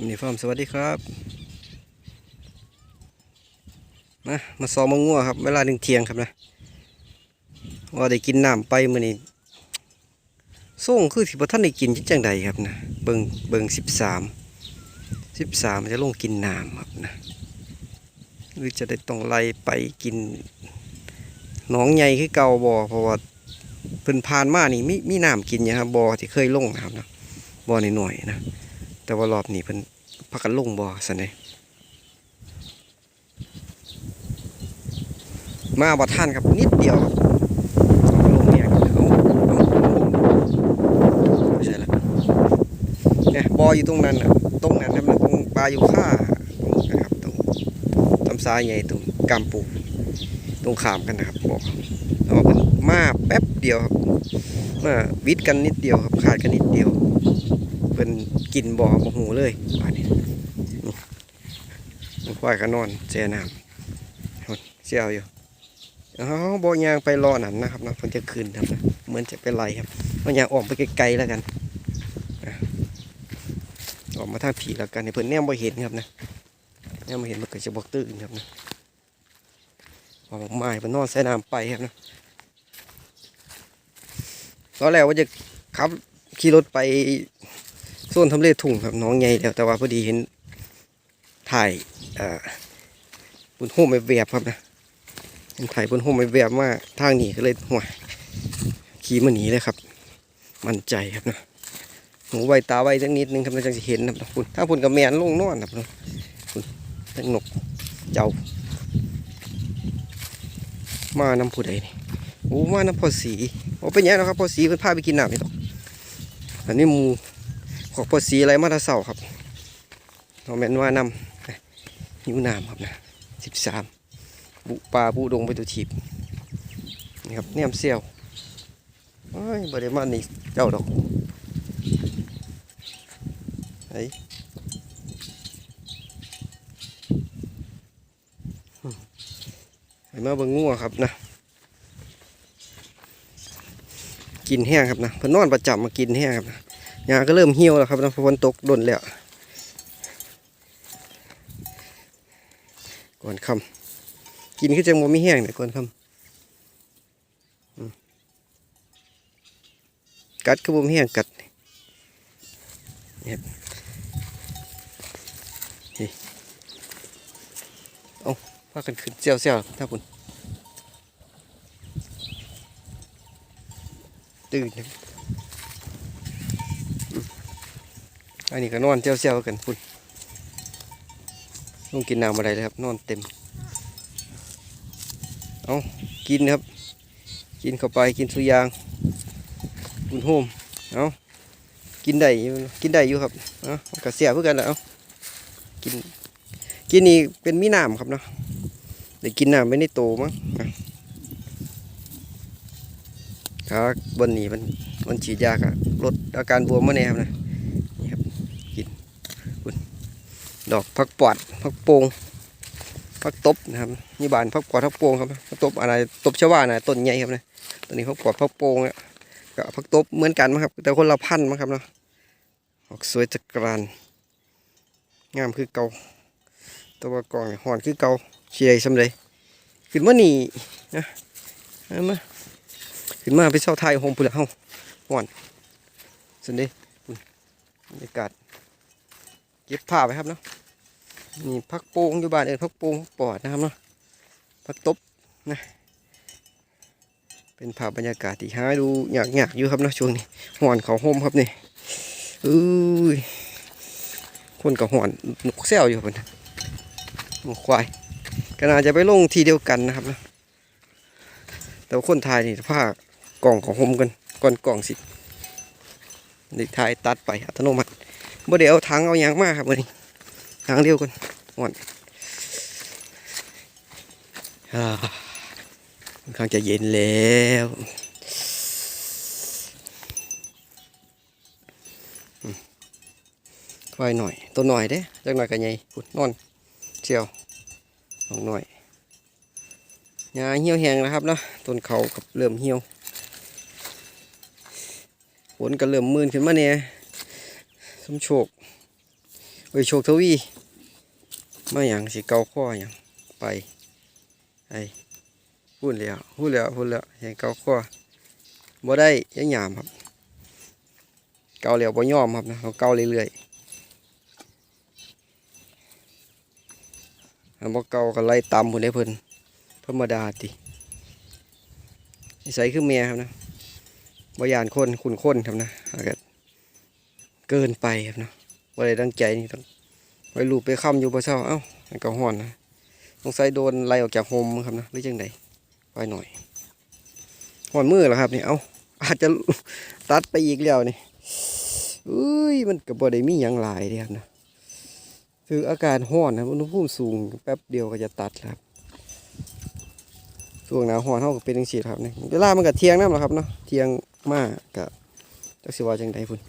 มินิฟาร์มสวัสดีครับมามาซ้อมมังงัวครับ เวลาหนึ่งเที่ยงครับนะว่าได้กินน้ำไปมื้อนี้ส่งคือสิบท่านได้กินจังใดครับนะเบิงเบิงสิบสามสิบสามจะลงกินน้ำครับนะหรือจะได้ต้องไล่ไปกินหนองใหญ่คือเก่าบ่เพราะว่าเพิ่นผ่านมานี่มีมีน้ำกินอยู่ครับบ่ที่เคยลงนะครับนะบ่นหน่อยๆนะ แต่ว่ารอบนี้เพิ่นพักกันลงบ่อสันเดมาบ่ท่านครับนิดเดียวครับเอาลงเนี่ยเอาเอาใช่ละเนี่ยบ่ออยู่ตรงนั้นนะตรงนั้นนะมันตรงปลาอยู่ข้าตรงนะครับตรงตำซายใหญ่ตรงกำปูตรงขามกันนะครับบ่อเอาเพิ่นมาแป๊บเดียวครับมาวิดกันนิดเดียวครับขาดกันนิดเดียว เพิ่นกินบ่อบ่หูเลยป่านนี้มันควายก็นอนแช่น้ำเสียวอยู่เอ้าบ่ยางไปรอนั่นนะครับนะเพิ่นจะขึ้นครับเหมือนจะไปไล่ครับบ่ยางออกไปไกลๆแล้วกันออกมาทางผีแล้วกันเพิ่นแนมบ่เห็นครับนะแนมบ่เห็นมันก็จะบ่ตื่นครับนะออกมาให้เพิ่นนอนใส่น้ำไปครับนะตอนแรกว่าจะขับขี่รถไป ส่วนทำเลถุงครับน้องใหญ่แล้วแต่ว่าพอดีเห็นถ่ายอ่อบุญโฮมไปแวบครับนะเห็นถ่ายบุญโฮมไปแวบมาทางนี้ก็เลยหัวขี่มาหนีเลยครับ มั่นใจครับนะหูไวตาไวสักนิดนึงครับนะจังสิเห็นนะครับคุณถ้าคุณกับแมนลงนอนครับคุณทั้งนกเจ้า มาน้ำผู้ใดนี่โอ้มาน้ำพอสีโอ้เป็นยังไงนะครับพอสีเพิ่นพาไปกินน้ำนี่ตอกอันนี้มู ขอกปวดสีอะไรมาแตาเสาครับเราแม่นว่านำหิวน้ำครับนะสิบสามบุปลาบุดงไปตัวทีบนี่ครับเนี่ยมเซียวโอ้ยบริมาณนี่เจ้าดอกไอ้มาเบิ่งงัวครับนะกินแห้งครับนะเพิ่นนอนประจำมากินแห้งครับนะ หญ้าก็เริ่มเหี่ยวแล้วครับนะฝนตกดนแล้วก่อนคำกินคือจังบ่มีแห้งเนี่ยก่อนคำกัดคือบ่มแห้งกัดนี่ครับนี่เอาพากันขึ้นเจียวเจียวถ้าคุณตื่นนะ อันนี้ก็นอนเจียวเจียวๆกันพุ่นต้องกินน้ำอะไรเลยครับ นอนเต็ม เอากินครับ กินเข้าไปกินสุยางบุญโฮมเอากินได้อยู่กินได้อยู่ครับเอามันก็เสียเพื่อกันแล้วกินกินนี่เป็นมีน้ำครับเนาะเดี๋ยวกินน้ำไม่ได้โตมั้งครับบนนี้มันมันฉีดยากอะลดอาการบวมมาแน่ครับนะ ดอกพักปอดพักโปงพักตบนะครับนี่บานพักปอดพักโปงครับพักตบอะไรตบชาวบ้านนะต้นใหญ่ครับนะตัวนี้พักปอดพักโปงเนี่ยกับพักตบเหมือนกันมั้งครับ แต่คนละพันธุ์มั้งครับเนาะออกสวยจักรานงามคือเก่าตัวกองเนี่ยหอนคือเก่าเชียร์สำเลยขึ้นมานี่นะมาขึ้นมาไปเช่าไทยโฮมปุ่นละเฮาหอนสุดด้บรรยากาศเก็บผ้าไปครับเนาะ นี่พักโป่งอยู่บ้านเองพักโป่งปอดนะครับเนาะพักตบนะเป็นภาพบรรยากาศที่หาดูอยากอยากอยู่ครับเนาะช่วงนี้หอนเขาห่มครับนี่อุ้ยคนกับห่อนนกแซวอยู่ครับนยนกควายก็น่าจะไปลงทีเดียวกันนะครับเนาะแต่คนไทยนี่ผ้ากล่องของห่มกันก่อนกล่องสิในไทยตัดไปอัตโนมัติบ่ได้เอาถังเอายังมาครับวันนี้ ถังเดียวกันอ่อนค่อนข้างจะเย็นแล้วควายหน่อย ตัวหน่อยเด้จักหน่อยกันใหญ่พุ่นอนเชียวนองหน่อยหญ้าเหี่ยวแห้งแล้วครับเนาะต้นเขากับเริ่มเหี่ยวฝนก็เริ่มมืนขึ้นมาเนี่ยสมโชค ไปโชคทวีมาอย่างสิเกาข้ออย่างไปไอ้พูดแล้วพูดแล้วพูดแล้วให้เกาข้อบ่ได้ยังหยามครับ เกาแล้วบ่ยอมครับนะเราเกาเรื่อยๆอันบ่เกาก็ไล่ตามพุ่นได้เพิ่นธรรมดาตินิสัยคือเมียครับนะบ่ยานคนคุณคนครับนะเกินไปครับเนาะ บ่ได้ตั้งใจนี่ต้องไปลูบไปค้ำอยู่บ่เช้าเอ้ามันก็ฮ้อนนะสงสัยโดนไล่ออกจากโฮมครับนะหรือจังไดไปหน่อยฮ้อนมือแล้วครับนี่เอ้าอาจจะตัดไปอีกแล้วนี่อุ้ยมันก็บ่ได้มีหยังหลายเด้ครับนะคืออากาศร้อนนะอุณหภูมิสูงแป๊บเดียวก็จะตัดครับช่วงหนาวร้อนเฮาก็เป็นจังซี่ครับนี่เวลามันก็เทียงน้ำหล้วครับเนาะเทียงมากก็จักสิวาจังไดพุ่น